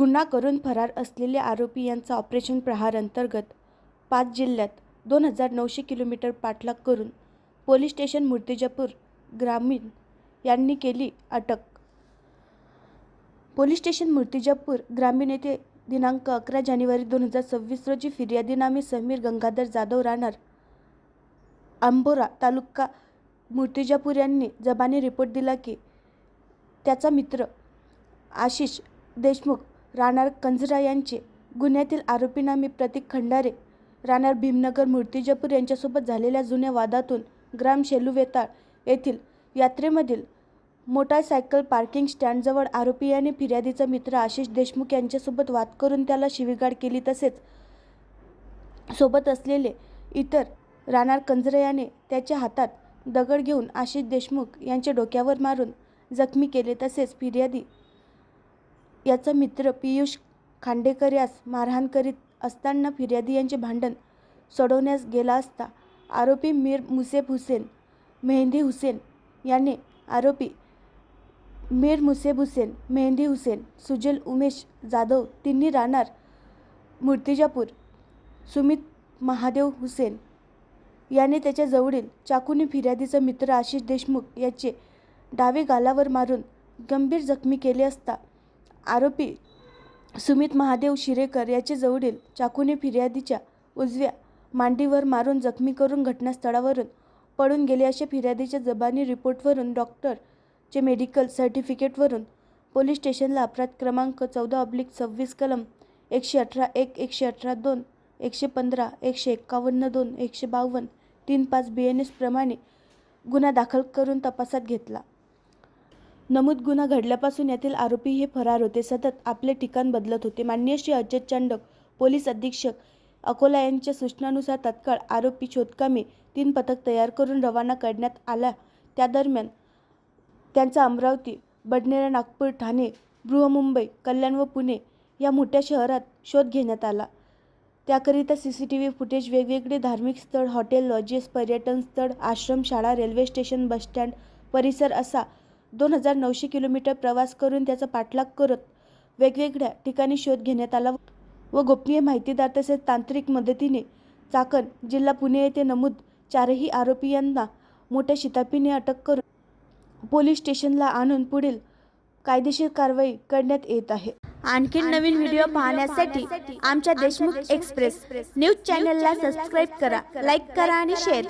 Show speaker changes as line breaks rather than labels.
गुन्हा करून फरार असलेले आरोपी यांचा ऑपरेशन प्रहार अंतर्गत पाच जिल्ह्यात दोन हजार नऊशे किलोमीटर पाठलाग करून पोलीस स्टेशन मूर्तिजापूर ग्रामीण यांनी केली अटक. पोलीस स्टेशन मूर्तिजापूर ग्रामीण येथे दिनांक अकरा जानेवारी दोन हजार सव्वीस रोजी फिर्यादीनामी समीर गंगाधर जाधव राहणार आंबोरा तालुका मूर्तिजापूर यांनी जबानी रिपोर्ट दिला की त्याचा मित्र आशिष देशमुख राहणार कंजरा यांचे. गुन्ह्यातील आरोपीनामी प्रतीक खंडारे राहणार भीमनगर मूर्तिजापूर यांच्यासोबत झालेल्या जुन्या वादातून ग्राम शेलुवेताळ येथील यात्रेमधील मोटारसायकल पार्किंग स्टँडजवळ आरोपी याने फिर्यादीचा मित्र आशिष देशमुख यांच्यासोबत वाद करून त्याला शिवीगाळ केली तसेच सोबत असलेले इतर राणार कंजरे याने त्याच्या हातात दगड घेऊन आशिष देशमुख यांच्या डोक्यावर मारून जखमी केले तसेच फिर्यादी याचा मित्र पियुष खांडेकर यास मारहाण करीत असताना फिर्यादी यांचे भांडण सोडवण्यास गेला असता आरोपी मीर मुसेफ हुसेन मेहंदी हुसेन याने आरोपी मीर मुसेफ हुसेन मेहंदी हुसेन सुजल उमेश जाधव तिन्ही राहणार मूर्तिजापूर सुमित महादेव हुसेन याने त्याच्या जवळील चाकूने फिर्यादीचा मित्र आशिष देशमुख याचे डावे गालावर मारून गंभीर जखमी केले असता आरोपी सुमित महादेव शिरेकर याचे जवळील चाकूने फिर्यादीच्या उजव्या मांडीवर मारून जखमी करून घटनास्थळावरून पळून गेले असे फिर्यादीच्या जबानी रिपोर्टवरून डॉक्टरचे मेडिकल सर्टिफिकेटवरून पोलीस स्टेशनला अपराध क्रमांक चौदा ऑब्लिक सव्वीस कलम एकशे अठरा एक एकशे अठरा दोन एकशे पंधरा एकशे एक्कावन्न दोन एकशे बावन्न तीन पाच बी एन एसप्रमाणे गुन्हा दाखल करून तपासात घेतला. नमूद गुन्हा घडल्यापासून यातील आरोपी हे फरार होते. सतत आपले ठिकाण बदलत होते. मान्य श्री अजय चांडक पोलीस अधीक्षक अकोला यांच्या सूचनानुसार तत्काळ आरोपी शोधकामी तीन पथक तयार करून रवाना करण्यात आला त्या दरम्यान त्यांचा अमरावती बडनेरा नागपूर ठाणे बृहमुंबई कल्याण व पुणे या मोठ्या शहरात शोध घेण्यात आला. त्याकरिता C C T V footage वेगवेगळे धार्मिक स्थळ हॉटेल लॉजेस पर्यटन स्थळ आश्रम शाळा रेल्वे स्टेशन बसस्टँड परिसर असा दोन हजार नऊशे किलोमीटर प्रवास करून त्याचा पाठलाग करत वेगवेगळ्या ठिकाणी शोध घेण्यात आला व गोपनीय माहितीदार तसेच तांत्रिक मदतीने चाकण जिल्हा पुणे येथे नमूद चारही आरोपी यांना मोठ्या शिताफीने अटक करून पोलीस स्टेशनला आणून पुढील कायदेशीर कारवाई करण्यात येत आहे.
आणखी नवीन व्हिडिओ पाहण्यासाठी आमच्या देशमुख एक्सप्रेस न्यूज चॅनलला सबस्क्राईब करा लाईक करा आणि शेअर करा.